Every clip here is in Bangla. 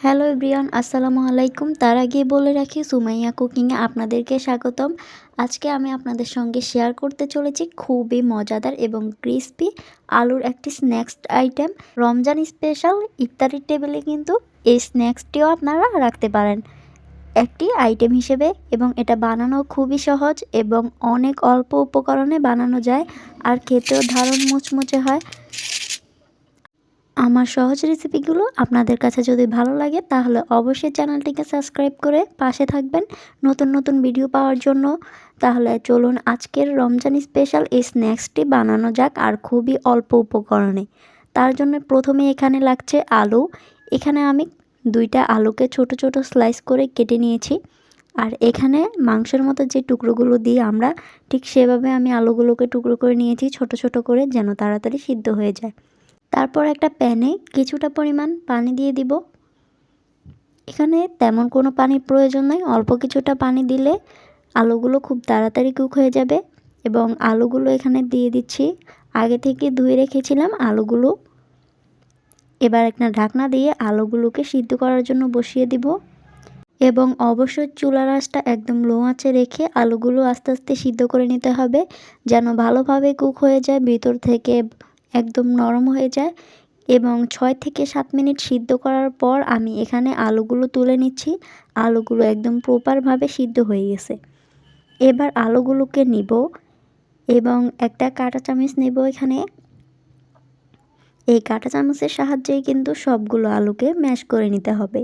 হ্যালো এভরিওয়ান, আসসালামু আলাইকুম। তার আগে বলে রাখি, সুমাইয়া কুকিংয়ে আপনাদেরকে স্বাগতম। আজকে আমি আপনাদের সঙ্গে শেয়ার করতে চলেছি খুবই মজাদার এবং ক্রিস্পি আলুর একটি স্ন্যাক্স আইটেম রমজান স্পেশাল ইফতারির টেবিলে কিন্তু এই স্ন্যাক্সটিও আপনারা রাখতে পারেন। একটি আইটেম হিসেবে এবং এটা বানানো খুবই সহজ এবং অনেক অল্প উপকরণে বানানো যায়। আর খেতেও ধারণ মুচমুচে হয়। আমার সহজ রেসিপিগুলো আপনাদের কাছে যদি ভালো লাগে, তাহলে অবশ্যই চ্যানেলটিকে সাবস্ক্রাইব করে পাশে থাকবেন নতুন নতুন ভিডিও পাওয়ার জন্য। তাহলে চলুন আজকের রমজান স্পেশাল এই স্ন্যাক্সটি বানানো যাক আর খুবই অল্প উপকরণে। তার জন্য প্রথমে এখানে লাগছে আলু। এখানে আমি দুইটা আলুকে ছোট ছোট স্লাইস করে কেটে নিয়েছি। আর এখানে মাংসের মতো যে টুকরোগুলো দিই আমরা, ঠিক সেভাবে আমি আলুগুলোকে টুকরো করে নিয়েছি ছোট ছোট করে যেন তাড়াতাড়ি সিদ্ধ হয়ে যায়। তারপর একটা প্যানে কিছুটা পরিমাণ পানি দিয়ে দিব। এখানে তেমন কোনো পানির প্রয়োজন নয় অল্প কিছুটা পানি দিলে আলুগুলো খুব তাড়াতাড়ি কুক হয়ে যাবে এবং আলুগুলো এখানে দিয়ে দিচ্ছি। আগে থেকে ধুয়ে রেখেছিলাম আলুগুলো। এবার একটা ঢাকনা দিয়ে আলুগুলোকে সিদ্ধ করার জন্য বসিয়ে দিব এবং অবশ্যই চুলার আঁচটা একদম লো আঁচে রেখে আলুগুলো আস্তে আস্তে সিদ্ধ করে নিতে হবে যেন ভালোভাবে কুক হয়ে যায় ভিতর থেকে একদম নরম হয়ে যায় এবং ছয় থেকে সাত মিনিট সিদ্ধ করার পর আমি এখানে আলুগুলো তুলে নিচ্ছি। আলুগুলো একদম প্রপারভাবে সিদ্ধ হয়ে গেছে। এবার আলুগুলোকে নিব এবং একটা কাঁটা চামচ নেব এখানে। এই কাঁটা চামচের সাহায্যেই কিন্তু সবগুলো আলুকে ম্যাশ করে নিতে হবে।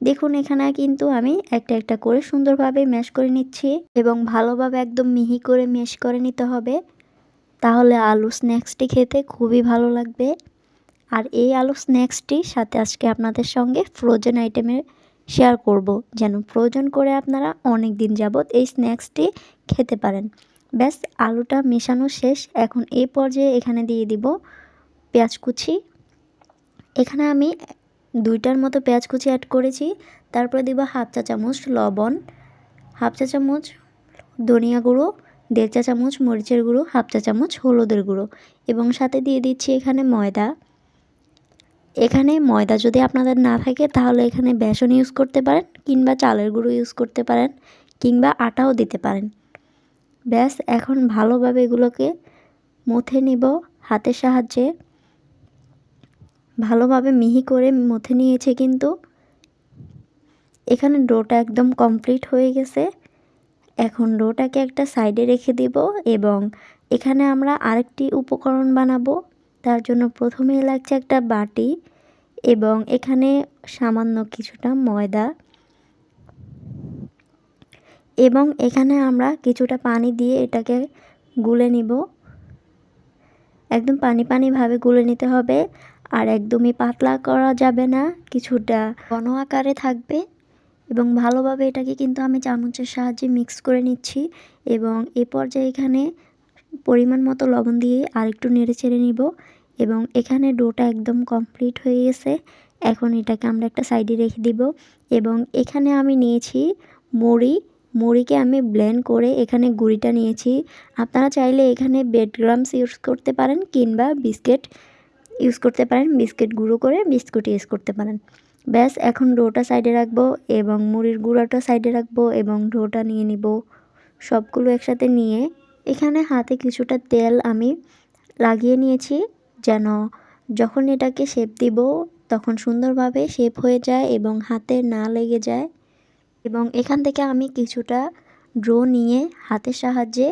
দেখুন এখানে কিন্তু আমি একটা একটা করে সুন্দরভাবে ম্যাশ করে নিচ্ছি এবং ভালোভাবে একদম মিহি করে ম্যাশ করে নিতে হবে। তাহলে আলু স্ন্যাক্সটি খেতে খুবই ভালো লাগবে। আর এই আলু স্ন্যাক্সটি সাথে আজকে আপনাদের সঙ্গে ফ্রোজেন আইটেমের শেয়ার করব। যেন ফ্রোজেন করে আপনারা অনেক দিন যাবৎ এই স্ন্যাক্সটি খেতে পারেন। ব্যাস, আলুটা মেশানো শেষ। এখন এই পর্যায়ে এখানে দিয়ে দিব পেঁয়াজ কুচি। এখানে আমি দুইটার মতো পেঁয়াজ কুচি অ্যাড করেছি। তারপরে দিব হাফ চা চামচ লবণ, হাফ চা চামচ ধনিয়া গুঁড়ো দেড় চা চামচ মরিচের গুঁড়ো, হাফ চা চামচ হলুদের গুঁড়ো এবং সাথে দিয়ে দিচ্ছি এখানে ময়দা। এখানে ময়দা যদি আপনাদের না থাকে তাহলে এখানে বেসন ইউজ করতে পারেন কিংবা চালের গুঁড়ো ইউজ করতে পারেন কিংবা আটাও দিতে পারেন। ব্যাস, এখন ভালোভাবে এগুলোকে মথে নিব হাতের সাহায্যে। ভালোভাবে মিহি করে মথে নিয়েছে কিন্তু। এখানে ডোটা একদম কমপ্লিট হয়ে গেছে। এখন ডোটাকে একটা সাইডে রেখে দিব এবং এখানে আমরা আরেকটি উপকরণ বানাবো। তার জন্য প্রথমেই লাগছে একটা বাটি এবং এখানে সামান্য কিছুটা ময়দা। এবং এখানে আমরা কিছুটা পানি দিয়ে এটাকে গুলে নিব। একদম পানি পানিভাবে গুলে নিতে হবে। আর একদমই পাতলা করা যাবে না, কিছুটা ঘন আকারে থাকবে। এবং ভালোভাবে এটাকে কিন্তু আমি চামচের সাহায্যে মিক্স করে নিচ্ছি এবং এ পর্যায়ে এখানে পরিমাণ মতো লবণ দিয়ে আরেকটু নেড়ে চেড়ে নিব এবং এখানে ডোটা একদম কমপ্লিট হয়ে গেছে। এখন এটাকে আমরা একটা সাইডে রেখে দিব এবং এখানে আমি নিয়েছি মুড়ি। মুড়িকে আমি ব্লেন্ড করে এখানে গুঁড়িটা নিয়েছি। আপনারা চাইলে এখানে বেডগ্রামস ইউজ করতে পারেন কিংবা বিস্কিট ইউজ করতে পারেন। বিস্কিট গুঁড়ো করে বিস্কুট ইউজ করতে পারেন। ব্যাস, এখন ডোটা সাইডে রাখব এবং মুড়ির গুঁড়াটা সাইডে রাখব এবং ডোটা নিয়ে নিব। সবগুলো একসাথে নিয়ে এখানে হাতে কিছুটা তেল আমি লাগিয়ে নিয়েছি যেন যখন এটাকে শেপ দিব তখন সুন্দরভাবে শেপ হয়ে যায় এবং হাতে না লেগে যায়। এবং এখান থেকে আমি কিছুটা ড্রো নিয়ে হাতের সাহায্যে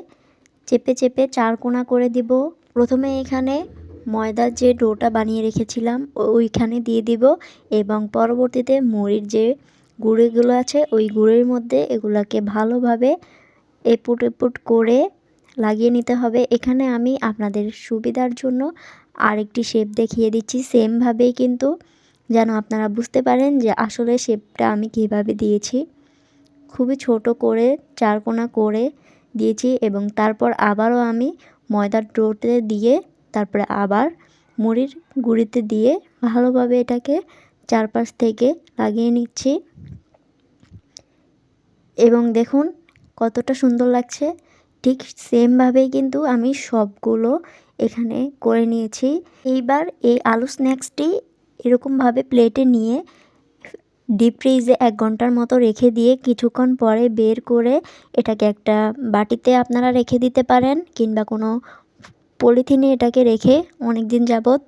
চেপে চেপে চার কোনা করে দিব। প্রথমে এখানে ময়দার যে ডোটা বানিয়ে রেখেছিলাম ওইখানে দিয়ে দিব এবং পরবর্তীতে মুড়ির যে গুঁড়িগুলো আছে, ওই গুঁড়ির মধ্যে এগুলাকে ভালোভাবে এপুট এপুট করে লাগিয়ে নিতে হবে। এখানে আমি আপনাদের সুবিধার জন্য আরেকটি শেপ দেখিয়ে দিচ্ছি। সেমভাবেই কিন্তু যেন আপনারা বুঝতে পারেন যে আসলে শেপটা আমি কীভাবে দিয়েছি। খুবই ছোট করে, চারকোনা করে দিয়েছি এবং তারপর আবারও আমি ময়দার ডোতে দিয়ে তারপরে আবার মুড়ির গুঁড়িতে দিয়ে ভালোভাবে এটাকে চারপাশ থেকে লাগিয়ে নিচ্ছি। এবং দেখুন কতটা সুন্দর লাগছে। ঠিক সেমভাবেই কিন্তু আমি সবগুলো এখানে করে নিয়েছি। এইবার এই আলু স্ন্যাক্সটি এরকমভাবে প্লেটে নিয়ে ডিপ ফ্রিজে এক ঘণ্টার মতো রেখে দিয়ে কিছুক্ষণ পরে বের করে এটাকে একটা বাটিতে আপনারা রেখে দিতে পারেন কিংবা কোনো পলিথিনে এটাকে রেখে অনেক দিন যাবৎ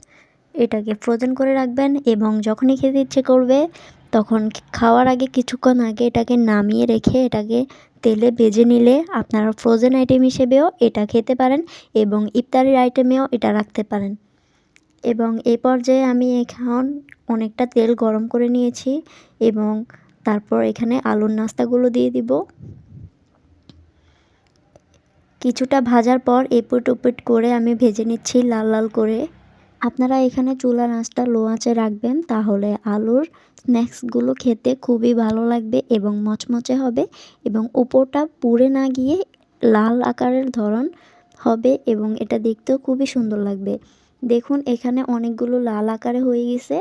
এটাকে ফ্রোজেন করে রাখবেন এবং যখনই খেতে ইচ্ছে করবে তখন খাওয়ার আগে কিছুক্ষণ আগে এটাকে নামিয়ে রেখে এটাকে তেলে ভেজে নিলে আপনারা ফ্রোজেন আইটেম হিসেবেও এটা খেতে পারেন এবং ইফতারির আইটেমেও এটা রাখতে পারেন। এবং এই পর্যায়ে আমি এখন অনেকটা তেল গরম করে নিয়েছি এবং তারপর এখানে আলুর নাস্তাগুলো দিয়ে দিব। কিছুটা ভাজার পর এপুট উপুট করে আমি ভেজে নিচ্ছি লাল লাল করে। আপনারা এখানে চুলা নাচটা লো আঁচে রাখবেন, তাহলে আলুর স্ন্যাক্সগুলো খেতে খুবই ভালো লাগবে এবং মচমচে হবে এবং উপরটা পুড়ে না গিয়ে লাল আকারের ধরন হবে এবং এটা দেখতেও খুবই সুন্দর লাগবে। দেখুন, এখানে অনেকগুলো লাল আকারে হয়ে গেছে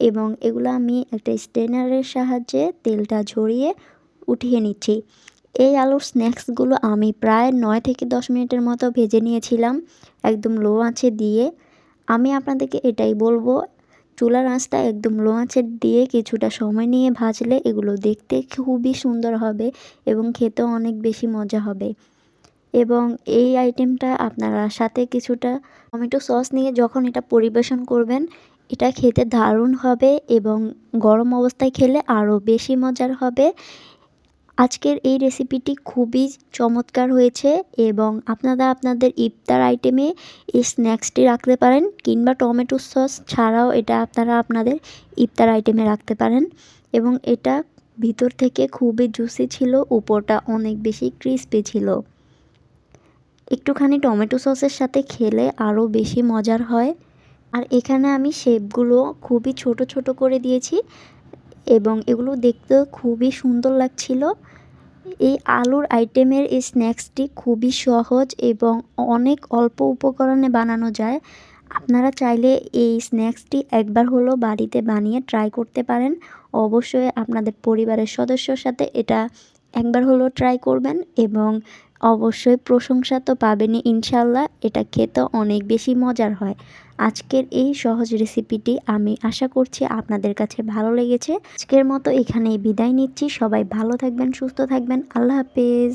এবং এগুলো আমি একটা স্টেনারের সাহায্যে তেলটা ঝরিয়ে উঠিয়ে নিচ্ছি। এই আলুর স্ন্যাক্সগুলো আমি প্রায় নয় থেকে দশ মিনিটের মতো ভেজে নিয়েছিলাম, একদম লো আঁচে দিয়ে। আমি আপনাদেরকে এটাই বলব, চুলার আঁচটা একদম লো আঁচে দিয়ে কিছুটা সময় নিয়ে ভাজলে এগুলো দেখতে খুবই সুন্দর হবে এবং খেতেও অনেক বেশি মজা হবে। এবং এই আইটেমটা আপনারা সাথে কিছুটা টমেটো সস নিয়ে যখন এটা পরিবেশন করবেন, এটা খেতে দারুণ হবে এবং গরম অবস্থায় খেলে আরও বেশি মজার হবে। আজকের এই রেসিপিটি খুবই চমৎকার হয়েছে এবং আপনারা আপনাদের ইফতার আইটেমে এই স্ন্যাক্সটি রাখতে পারেন কিংবা টমেটো সস ছাড়াও এটা আপনারা আপনাদের ইফতার আইটেমে রাখতে পারেন এবং এটা ভিতর থেকে খুবই জুসি ছিল, উপরটা অনেক বেশি ক্রিস্পি ছিল। একটুখানি টমেটো সসের সাথে খেলে আরও বেশি মজার হয়। আর এখানে আমি শেপগুলো খুবই ছোট ছোট করে দিয়েছি। এবং এগুলো দেখতে খুবই সুন্দর লাগছিল। এই আলুর আইটেমের এই স্ন্যাক্সটি খুবই সহজ এবং অনেক অল্প উপকরণে বানানো যায়। আপনারা চাইলে এই স্ন্যাক্সটি একবার হলো বাড়িতে বানিয়ে ট্রাই করতে পারেন। অবশ্যই আপনাদের পরিবারের সদস্যর সাথে এটা একবার হলো ট্রাই করবেন এবং অবশ্যই প্রশংসা তো পাবেনই ইনশাল্লাহ এটা খেতে অনেক বেশি মজার হয়। আজকের এই সহজ রেসিপিটি আমি আশা করছি আপনাদের কাছে ভালো লেগেছে। আজকের মতো এখানেই বিদায় নিচ্ছি। সবাই ভালো থাকবেন, সুস্থ থাকবেন। আল্লাহ হাফেজ।